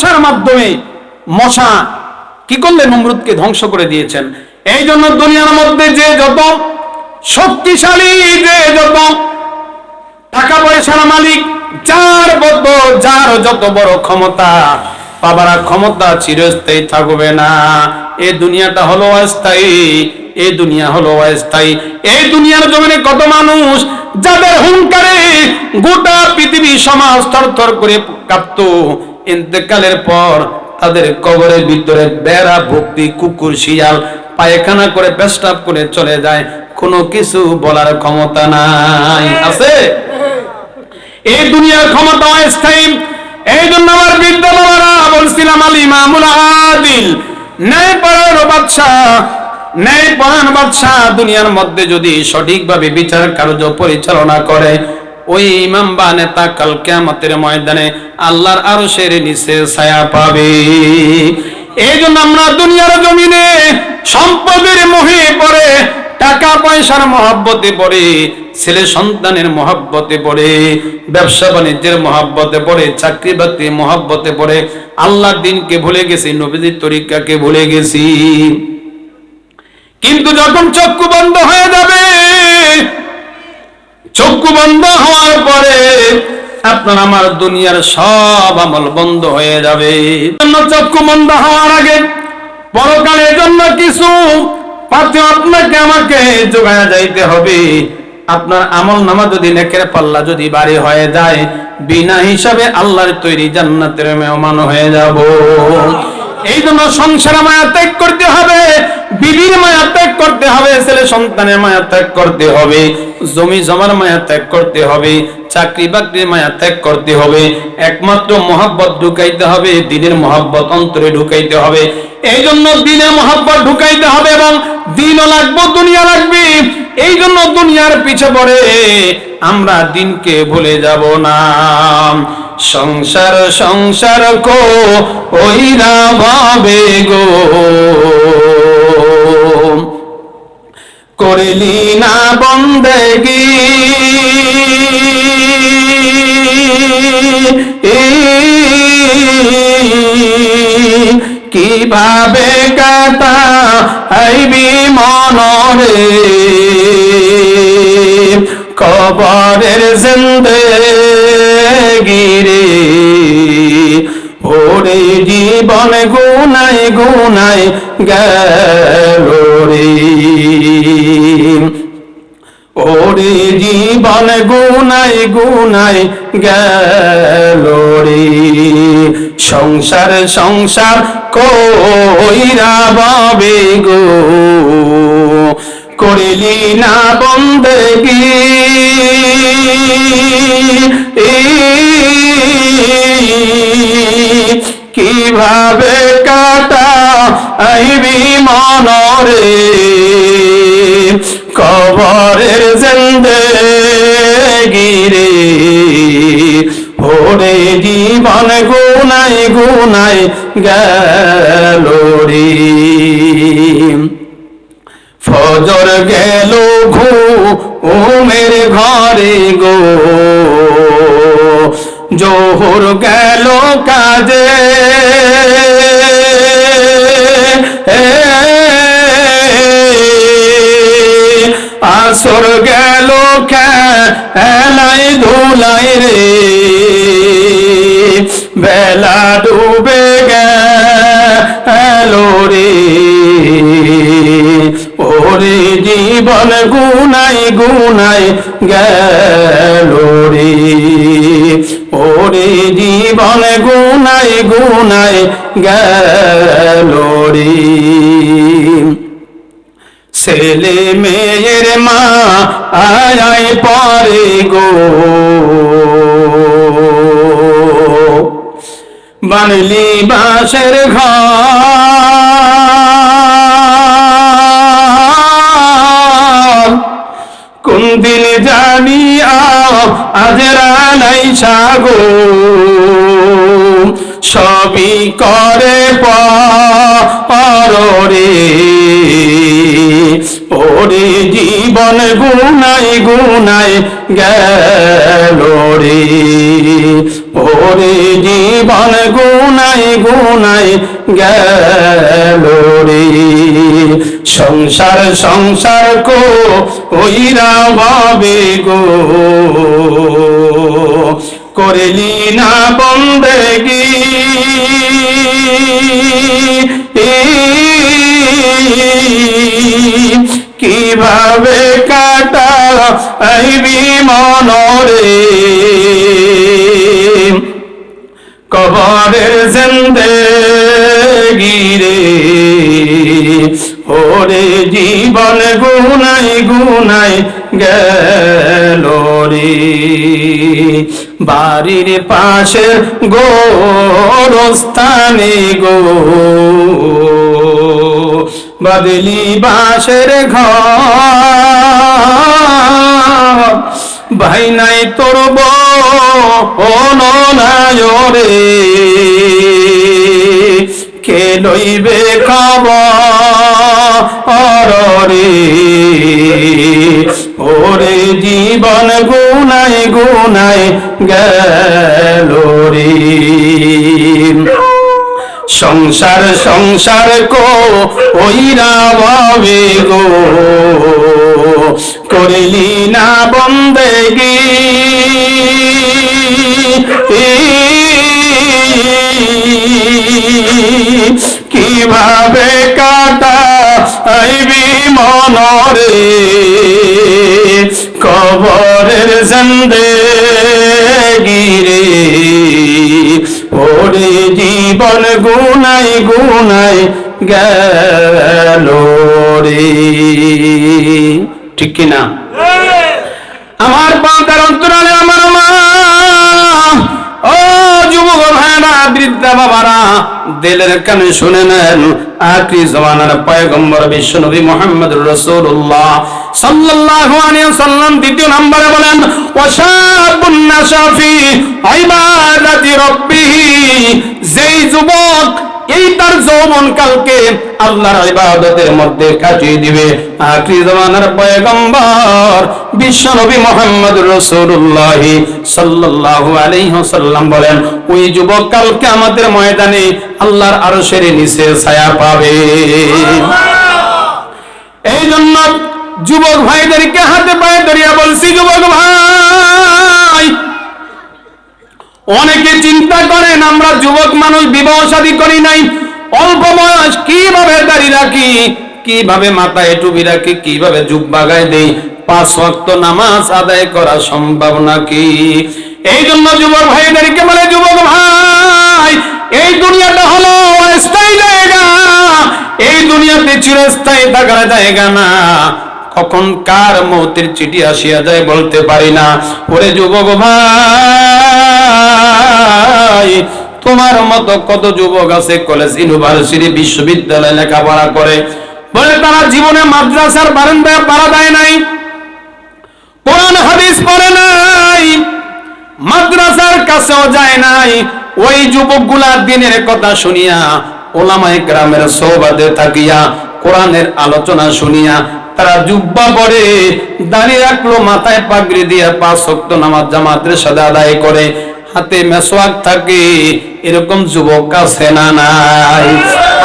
মশার মাধ্যমে মশা কি করলে নমরুদকে ধ্বংস করে দিয়েছেন। এই জন্য দুনিয়ার মধ্যে যে যত শক্তিশালী, যে যত টাকা পয়সার মালিক, যার বদ্ধ যার যত বড় ক্ষমতা পাবার ক্ষমতা চিরস্থায়ী থাকবে না। এই দুনিয়াটা হলো অস্থায়ী এই দুনিয়া হলো অস্থায়ী। এই দুনিয়ার জমিনে কত মানুষ যাদের হুঙ্কারে গোটা পৃথিবী সমাজ থর করে কাঁপত ইন্তেকালের পর তাদের কবরের ভিতরে বেড়া ভক্তি কুকুর শিয়াল পায়খানা করে পেস্টাপ করে চলে যায়। কোনো কিছু বলার ক্ষমতা নাই। আছে? এই দুনিয়ার ক্ষমতা অস্থায়ী। এই জন্য আমার বৃদ্ধ বাবারা বলছিলাম আল ইমামুল আদিল ন্যায় পরায়ণ বাদশাহ ন্যায় পরায়ণ বাদশাহ দুনিয়ার মধ্যে যদি সঠিকভাবে বিচার কার্য পরিচালনা করে ওই ইমাম বা নেতা কাল কেয়ামতের ময়দানে আল্লাহর আরও সেরে নিচে ছায়া পাবে। এই জন্য আমরা দুনিয়ার জমিনে সম্পদের মোহে পড়ে টাকা পয়সার মহাব্বতে পড়ে, ছেলে সন্তানের মহাব্বতে পড়ে, ব্যবসা বাণিজ্যের মহাব্বতে পড়ে চাকরি বাকরি মহাব্বতে পড়ে, আল্লাহর দিনকে ভুলে গেছি নবীদের তরিকাকে ভুলে গেছি। কিন্তু যখন চক্ষু বন্ধ হয়ে যাবে চক্ষু বন্ধ হওয়ার পরে আপনার আমার দুনিয়ার সব আমল বন্ধ হয়ে যাবে। চক্ষু বন্ধ হওয়ার আগে পরকালের জন্য কিছু পাত্র আপনাকে আমাকে যোগায়া যাইতে হবে। আপনার আমল নামা যদি নেকের পাল্লা যদি বাড়ি হয়ে যায়, বিনা হিসাবে আল্লাহর তৈরি জান্নাতের মেহমান হয়ে যাব। এই জন্য সংসার মায়া ত্যাগ করতে হবে। বিবির মায়া ত্যাগ করতে হবে, ছেলে সন্তানের মায়া ত্যাগ করতে হবে, জমি জমার মায়া ত্যাগ করতে হবে, চাকরি বাকরির মায়া ত্যাগ করতে হবে, একমাত্র মহাব্বত ঢুকাইতে হবে, দিনের মহাব্বত অন্তরে ঢুকাইতে হবে। এই জন্য দিনে মহাব্বত ঢুকাইতে হবে এবং দিনও লাগবে, দুনিয়া লাগবে। এই জন্য দুনিয়ার পিছে পড়ে আমরা দিনকে ভুলে যাব না। সংসার সংসার কো ওইরা ভাবে গো। করলি না বন্দেগি কীভাবে কাটা আইবি মনরে? কবরের জিন্দে গিরে ওরে জীবন গুনাই গুনাই গেল ওরে জীবন গুনাই গুনাই গেল সংসার সংসার কইরা বাবে গো। করিলি না বন্দেগি কীভাবে কাটা আইবি মনরে? কবরের জেন্দে গিরে ভোরে জীবন গুনাই গুনাই গেল ফজর গেল ঘু ওমের ঘরে গো। জোহর গেল কাজে। আসর গেল খেলাই ধুলাই রে। বেলা ডুবে গেল রে। জীবন গুনাই গুনাই গেল রে। ওরে জীবন গুনাই গুনাই গেল রে। ছেলে মেয়ের মা আয় পরে গো। বানলি বাসের ঘর কোন দিন জানি আজরা নাই সাগো। সবই করে পরে পরে জীবন গুনাই গুনাই গেল রে। ওরে জীবন গুনাই গুনাই গেল রে। সংসার সংসার কো ওইরা ভাবে গো। করলি না বন্দেগি কীভাবে কাটা আইবি মনরে কবরের জিন্দে গিরে ওরে জীবন গুনাই গুনাই গেল রে। বাড়ির পাশে গোরস্থানে গো। বদলি বাসের ঘর। ভাই নাই তোর রে কে লইবে খবর রে? ওরে জীবন গুনাই গুনাই গেল রে। সংসার সংসার কো ওইরা ভাবে গো। করলি না বন্দেগি। কীভাবে কাটা আইবি মনরে? কবরের জন্দে গিরে ওরে জীবন গুনাই গুনাই গেল ঠিক কিনা? আমার পাতার অন্তরালে আমার মা ও যুবক ভাইরা বৃদ্ধা বাবারা, দিলের কানে শুনে নেন, আখরি জমানার পয়গম্বর বিশ্ব নবী মোহাম্মদ রসুল্লাহ সাল্লাল্লাহু আলাইহি সাল্লাম দ্বিতীয় নম্বরে বলেন, ওয়াশাবুন নাশাফি ইবাদাতি রাব্বিহি যেই যুবক এই তার যৌবন কালকে আল্লাহর ইবাদতের মধ্যে কাটিয়ে দিবে। জামানার পয়গম্বর মোহাম্মদ রাসূলুল্লাহ সাল্লাল্লাহু আলাইহি ওয়াসাল্লাম বলেন, ওই যুবক কালকে আমাদের ময়দানে আল্লাহর আরশের নিচে ছায়া পাবে। এই জন্য যুবক ভাইদেরকে হাতে পায়ে ধরিয়া বলছি, যুবক ভাই অনেকে চিন্তা করেন, আমরা যুবক মানুষ, বিবাহ শাদী করি নাই। অল্প বয়স, কীভাবে দাড়ি রাখি? কীভাবে মাথায় টুপি রাখি? কীভাবে যুগ বাগায় দেই? পাঁচ ওয়াক্ত নামাজ আদায় করা সম্ভব নাকি? এই জন্য যুবক ভাইদেরকে বলে, যুবক ভাই, এই দুনিয়াটা হলো অস্থায়ী জায়গা এই দুনিয়াতে চিরস্থায়ী থাকার জায়গা না। কখন কার মৌতের চিঠি আসিয়া যায় বলতে পারি না। ওরে যুবক ভাই, তোমার মতো কত যুবক আছে কলেজ, ইউনিভার্সিটি, বিশ্ববিদ্যালয় লেখাপড়া করে। বলে তারা জীবনে মাদ্রাসার বারান্দায় পাড়া দেয় নাই। কোরআন, হাদিস পড়ে নাই। মাদ্রাসার কাছেও যায় নাই। ওই যুবকগুলা দিনের কথা শুনিয়া ওলামায়ে গ্রামের সৌবাদে থাকিয়া কোরআনের আলোচনা শুনিয়া তারা জুব্বা পরে দাঁড়িয়ে রাখল, মাথায় পাগড়ি দিয়ে পাঁচ শক্ত নামাজ জামাতের সাথে আদায় করে। হাতে মেসোয়াক থাকে, এরকম যুবক আছে না নাই?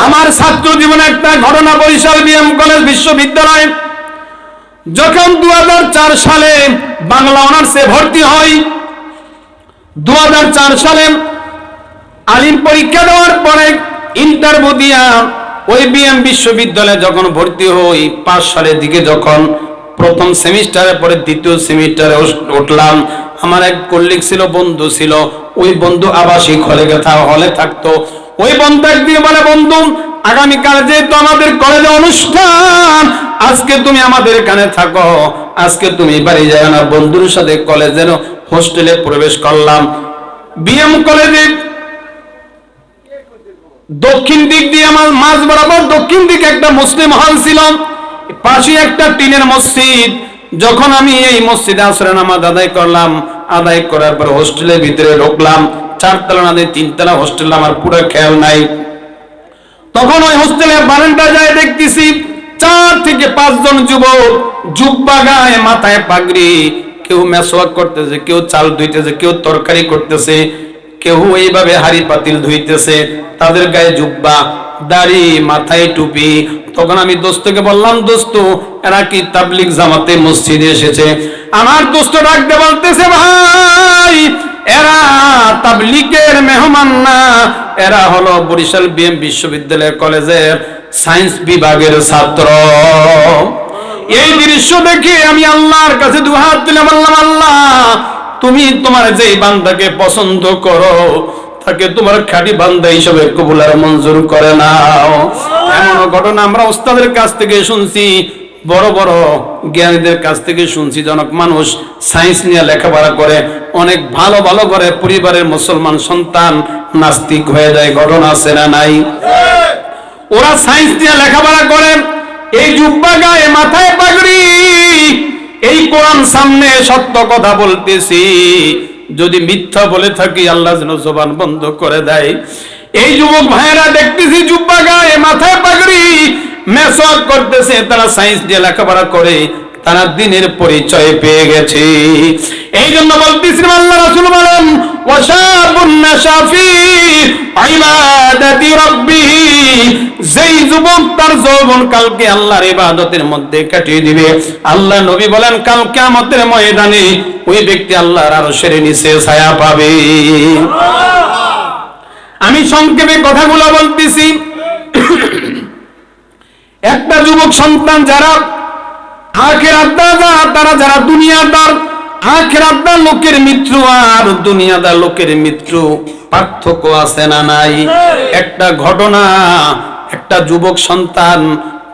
আমার ছাত্র জীবনে একটা ঘটনা বরিশাল বিএম কলেজ বিশ্ববিদ্যালয়। যখন দু হাজার চার সালে বাংলা অনার্সে ভর্তি হয় দু হাজার চার সালে আলিম পরীক্ষা দেওয়ার পরে ইন্টারভিউ দিয়া ওই বিএম বিশ্ববিদ্যালয়ে যখন ভর্তি হই, পাঁচ সালের দিকে যখন প্রথম সেমিস্টারের পরে দ্বিতীয় সেমিস্টারে উঠলাম, আমার এক কলিগ ছিল, বন্ধু ছিল, ওই বন্ধু আবাসিক হলে হলে থাকতো। ওই বন্ধু একদিন বলে, বন্ধু, আগামীকাল যেহেতু আমাদের কলেজে অনুষ্ঠান, আজকে তুমি আমাদের এখানে থাকো, আজকে তুমি বাড়ি যাও না। বন্ধুর সাথে কলেজের হোস্টেলে প্রবেশ করলাম। বিএম কলেজে দক্ষিণ দিক দিয়ে আমার মাঝ বরাবর দক্ষিণ দিকে একটা মুসলিম হল ছিল। পাশে একটা টিনের মসজিদ। যখন আমি এই মসজিদে আসরে নামাজ আদায় করলাম, আদায় করার পর হোস্টেলের ভিতরে ঢুকলাম। চারতলা না দিয়ে তিনতলা হোস্টেল, আমার পুরো খেয়াল নাই। তখন ওই হোস্টেলের বারান্দা যায় দেখতেছি চার থেকে পাঁচজন যুবক জুব্বা গায়ে মাথায় পাগড়ি, কেউ মেসোয়াক করতেছে, কেউ চাল ধুইতেছে, কেউ তরকারি করতেছে। কেউ এইভাবে হাড়ি পাতিল ধুইতেছে, তাদের গায়ে জুব্বা, দাড়ি, মাথায় টুপি। তখন আমি দোস্তকে বললাম, দোস্ত, এরা কি তাবলিক জামাতে মসজিদে এসেছে? আমার দোস্ত ডাকতে বলতেছে, ভাই, এরা তাবলিকের মেহমান না। এরা হলো বরিশাল বিএম বিশ্ববিদ্যালয় কলেজের সায়েন্স বিভাগের ছাত্র। এই দৃশ্য দেখে আমি আল্লাহর কাছে দু হাত তুলে বললাম, আল্লাহ তুমি তোমার যে বান্দাকে পছন্দ করো, তাকে তোমার খাঁটি বান্দা হিসেবে কবুলার মঞ্জুর করে নাও। এমন ঘটনা আমরা ওস্তাদের কাছ থেকে শুনছি, বড় বড় জ্ঞানীদের কাছ থেকে শুনছি। জনক মানুষ সায়েন্স নিয়ে লেখাপড়া করে, অনেক ভালো ভালো করে পরিবারের মুসলমান সন্তান নাস্তিক হয়ে যায়। ঘটনা আছে না নাই? ওরা সায়েন্স নিয়ে লেখাপড়া করেন এই জুব্বা গায়ে মাথায় পাগড়ি এই কোরআন সামনে সত্য কথা বলতেছি। যদি মিথ্যা বলে থাকি, আল্লাহ যেন জবান বন্ধ করে দেয়। এই যুবক ভাইয়েরা দেখতেছি জুব্বা গায়ে মাথায় পাগড়ি, মেসওয়াক করতেছে, তারা সায়েন্স দিয়ে লেখাপড়া করে। তারা দিনের পরিচয় পেয়ে গেছে। এই জন্য বলতেছিলাম আল্লাহ রাসূল বলেন যেই যুবক তার যৌবন কালকে আল্লাহর ইবাদতের মধ্যে কাটিয়ে দিবে। আল্লাহ নবী বলেন, কাল কিয়ামতের ময়দানে ওই ব্যক্তি আল্লাহর আরশের নিচে ছায়া পাবে। আমি সংক্ষেপে কথাগুলো বলতেছি। একটা যুবক সন্তান যারা তারা যারা দুনিয়াদার, আখেরাত দা লোকের আর দুনিয়াদার লোকের পার্থক্য আছে না নাই? একটা ঘটনা, একটা যুবক সন্তান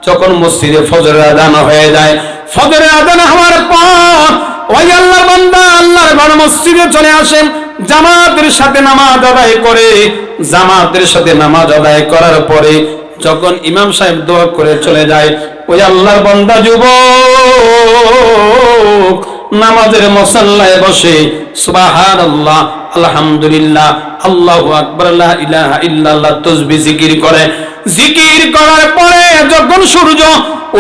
যখন মসজিদে ফজরের আদান হয়ে যায়, ফজরের আদান হওয়ার পর ওই বান্দা আল্লাহর ঘর মসজিদে চলে আসেন জামাতের সাথে নামাজ আদায় করে। জামাতের সাথে নামাজ আদায় করার পরে যখন ইমাম সাহেব দোয়া করে চলে যায়, ওই আল্লাহর বান্দা যুবক নামাজের মসাল্লায় বসে, সুবহানাল্লাহ, আলহামদুলিল্লাহ, আল্লাহু আকবার, লা ইলাহা ইল্লাল্লাহ তাসবিহ জিকির করে। জিকির করার পরে যখন সূর্য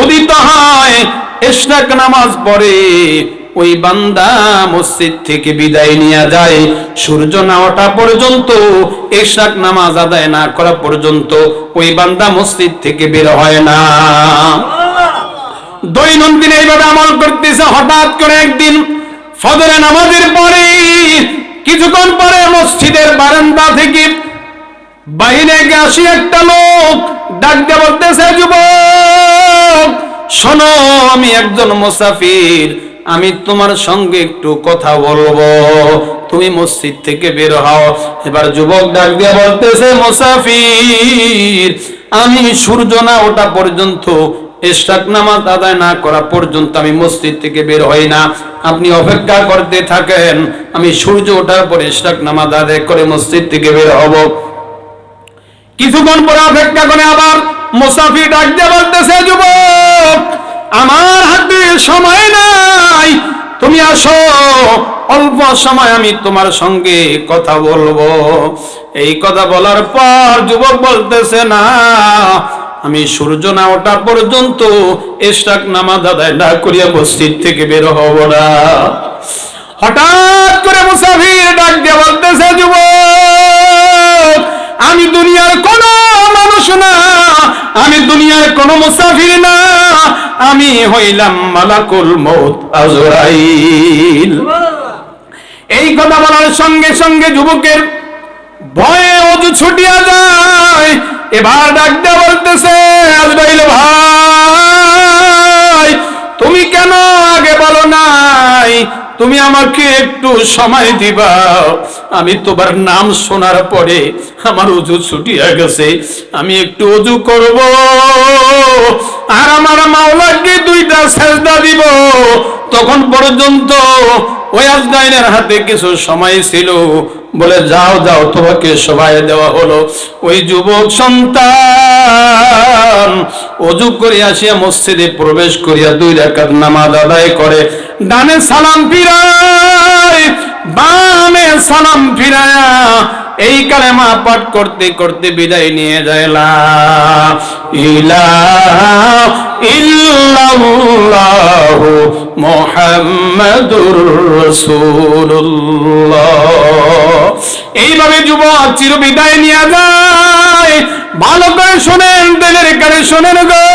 উদিত হয়, ইশরাক নামাজ পড়ে ওই বান্দা মসজিদ থেকে বিদায় নিয়ে যায়। সূর্য না ওঠা পর্যন্ত ইশরাক নামাজ আদায় না করা পর্যন্ত ওই বান্দা মসজিদ থেকে বের হয় না। দৈনন্দিন এইভাবে আমল করতেছে হঠাৎ করে একদিন ফজরে নামাজের পরে কিছুক্ষণ পরে মসজিদের বারান্দা থেকে বাইরে আসি একটা লোক ডাক দিয়ে বলতেছে যুবক শোনো আমি একজন মুসাফির আমি তোমার সঙ্গে একটু কথা বলব। তুমি মসজিদ থেকে বের হও। এবার যুবক ডাক দিয়ে বলতেছে, মুসাফির, আমি সূর্য না ওঠা পর্যন্ত ইশরাক নামাজ আদায় না করা পর্যন্ত আমি মসজিদ থেকে বের হই না। আপনি অপেক্ষা করতে থাকেন, আমি সূর্য ওঠার পর ইশরাক নামাজ আদায় করে মসজিদ থেকে বের হব। কিছুক্ষণ পরে অপেক্ষা করে আবার মুসাফির ডাক দিয়ে বলতেছে, যুবক আমার হাতে সময় নাই। তুমি আসো, অল্প সময় আমি তোমার সঙ্গে কথা বলব। এই কথা বলার পর যুবক বলতেছে, না, আমি সূর্য না ওঠা পর্যন্ত এশরাক নামাজ আদায় না করিয়া মসজিদ থেকে বের হব না। হঠাৎ করে মুসাফির ডাক দিয়ে বলতেছে, যুবক আমি দুনিয়ার কোন মানুষ না, আমি দুনিয়ার কোন মুসাফির না, আমি হইলাম মালাকুল মৌত আজরাইল। এই কথা বলার সঙ্গে সঙ্গে যুবকের ভয়ে অজু ছুটিয়া যায়। এবার ডাকতে বলতেছে, আজরাইল ভাই। নাই তুমি আমাকে একটু সময় দিবা। আমি তোমার নাম শোনার পরে আমার উজু ছুটিয়া গেছে। আমি একটু উজু করব। আর আমার মাওলাকে দুইটা সেজদা দিব। তখন পর্যন্ত ওই আজদাইনের হাতে কিছু সময় ছিল। বলে, যাও যাও, তোমাকে সবাই দেওয়া হলো। ওই যুবক সন্তান অজু করে আসিয়া মসজিদে প্রবেশ করিয়া দুই রাকাত নামাজ আদায় করে। ডানে সালাম ফিরায়, বামে সালাম ফিরায়া, এই কালেমা পাঠ করতে করতে বিদায় নিয়ে যায়। লা ইল্লাল্লাহু মুহাম্মাদুর রাসূলুল্লাহ। এইভাবে যুবক চির বিদায় নিয়ে যায়। ভালো করে শোনেন, দিলের কারে শোনেন গো।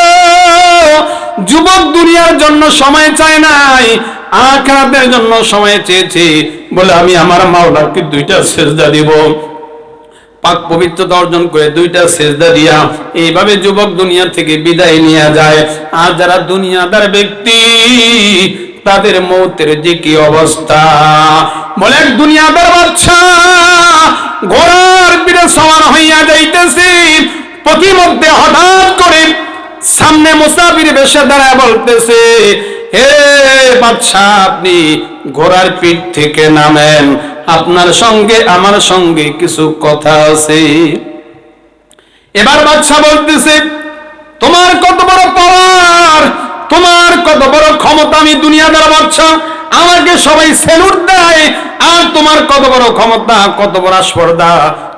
যুবক দুনিয়ার জন্য সময় চায় নাই, আখরাতের জন্য সময় চেয়েছে। বলে আমি আমার মাওলাকে দুইটা সেজদা দিব। পাক পবিত্রতা অর্জন করে দুইটা সেজদা দিয়া এইভাবে যুবক দুনিয়া থেকে বিদায় নিয়ে যায়। আর যারা দুনিয়াদার ব্যক্তি, তাদের মৌতের যে কি অবস্থা? বলে এক দুনিয়াদার বাচ্চা ঘোড়ার পিঠে সমান হইয়া যাইতেছে। প্রতিমধ্যে হঠাৎ করে সামনে মুসাফির বেশে দাঁড়ায় বলতেছে, হে বাচ্চা আপনি ঘোড়ার পিঠ থেকে নামেন। আপনার সঙ্গে, আমার সঙ্গে কিছু কথা আছে। এবার বাচ্চা বলতেছে, তোমার কত বড় পাওয়ার, তোমার কত বড় ক্ষমতা আমি দুনিয়াদার বাচ্চা আমাকে সবাই সেলুট দেয়। আর তোমার কত বড় ক্ষমতা, কত বড় স্পর্ধা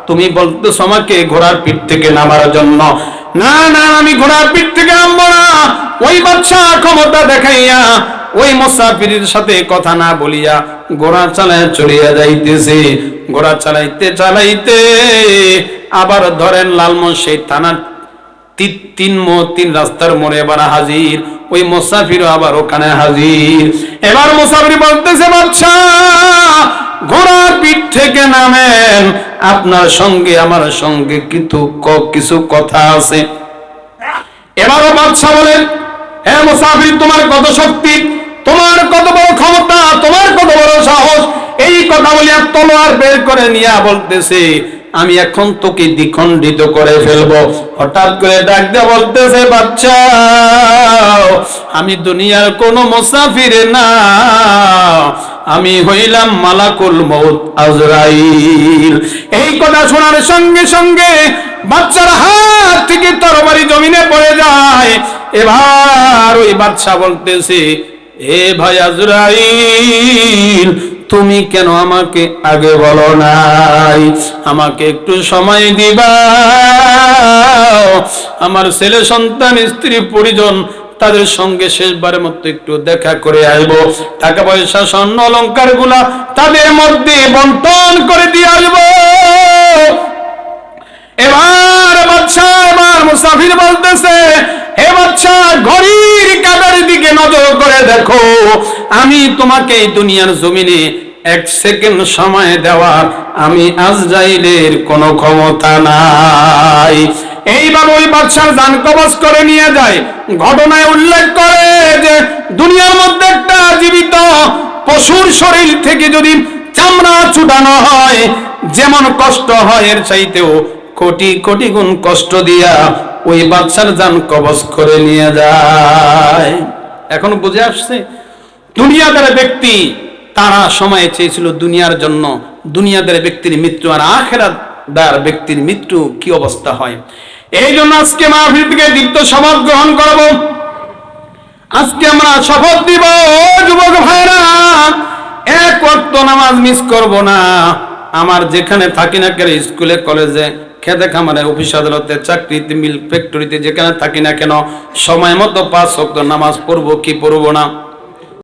তুমি বলতেছো আমাকে ঘোড়ার পিঠ থেকে নামার জন্য। না না, আমি ঘোড়ার পিঠ থেকে নামবো না। ওই বাচ্চা ক্ষমতা দেখাইয়া, ওই মুসাফিরের সাথে কথা না বলিয়া ঘোড়া চালায় চলিয়া যাইতেছে। ঘোড়া চালাইতে চালাইতে আবার ধরেন লালমন সেই থানার তিন তিন রাস্তার মোড়ে এবার হাজির। ওই মুসাফির আবার ওখানে হাজির। এবার মুসাফির বলতেছে বাচ্চা ঘোড়ার পিঠ থেকে নামেন। আপনার সঙ্গে, আমার সঙ্গে কিন্তু কিছু কথা আছে। এবারও বাদশা বলেন হ্যাঁ মুসাফির, তোমার কত শক্তি? তোমার কত বড় ক্ষমতা? তোমার কত বড় সাহস? এই কথা বলিয়া তলোয়ার বের করে নিয়া বলতেছে আমি এখন তোকে দ্বিখণ্ডিত করে ফেলব। হঠাৎ করে ডাক দিয়ে বলতেছে, বাচ্চা, আমি দুনিয়ার কোন মুসাফির না। আমি হইলাম মালাকুল মৌত আজরাইল। এই কথা শোনার সঙ্গে সঙ্গে বাচ্চার হাত থেকে তরবারি জমিনে পড়ে যায়। এবার ওই বাচ্চা বলতেছে, এ ভাই আজরাইল তুমি কেন আমাকে আগে বলো নাই? আমাকে একটু সময় দিবা। আমার ছেলে, সন্তান, স্ত্রী, পরিজন, তাদের সঙ্গে শেষবারের মতো একটু দেখা করে আসব। টাকা পয়সা, স্বর্ণ, অলঙ্কারগুলা তাদের মধ্যে বন্টন করে দিয়ে আসব। এবার বাচ্চা এবার মুসাফির বলতেছে, হে বাচ্চা ঘড়ির কাটার দিকে নজর করে দেখো। আমি তোমাকে এই দুনিয়ার জমিনে এক সেকেন্ড সময় দেওয়ার আমি আজরাইলের কোনো ক্ষমতা নাই। এইবার ওই বাচ্চার যান কবচ করে নিয়ে যায়, ঘটনায় উল্লেখ করে যে দুনিয়ার মধ্যে একটা জীবিত পশুর শরীর থেকে যদি চামড়া ছুটানো হয়, যেমন কষ্ট হয় এর চাইতেও কোটি কোটি গুণ কষ্ট দিয়া ওই বাচ্চার যান কবজ করে নিয়ে যায়। এখন বুঝে আসছে? দুনিয়াদার ব্যক্তি তারা সময় চেয়েছিল দুনিয়ার জন্য। দুনিয়াদার ব্যক্তির মৃত্যু আর আখেরাদার ব্যক্তির মৃত্যু কি অবস্থা হয়? এই জন্য আজকে মাহফিল থেকে দীপ্ত শপথ গ্রহণ করব। আজকে আমরা শপথ দিব যুবক ভাইরা এক ওয়াক্ত নামাজ মিস করব না। আমার যেখানে থাকি না কেন, স্কুলে, কলেজে, খেতে খামারে, অফিস আদালতে, চাকরিতে, মিল ফ্যাক্টরিতে, যেখানে থাকি না কেন, সময় মতো পাঁচ ওয়াক্ত নামাজ পড়ব কি পড়ব না?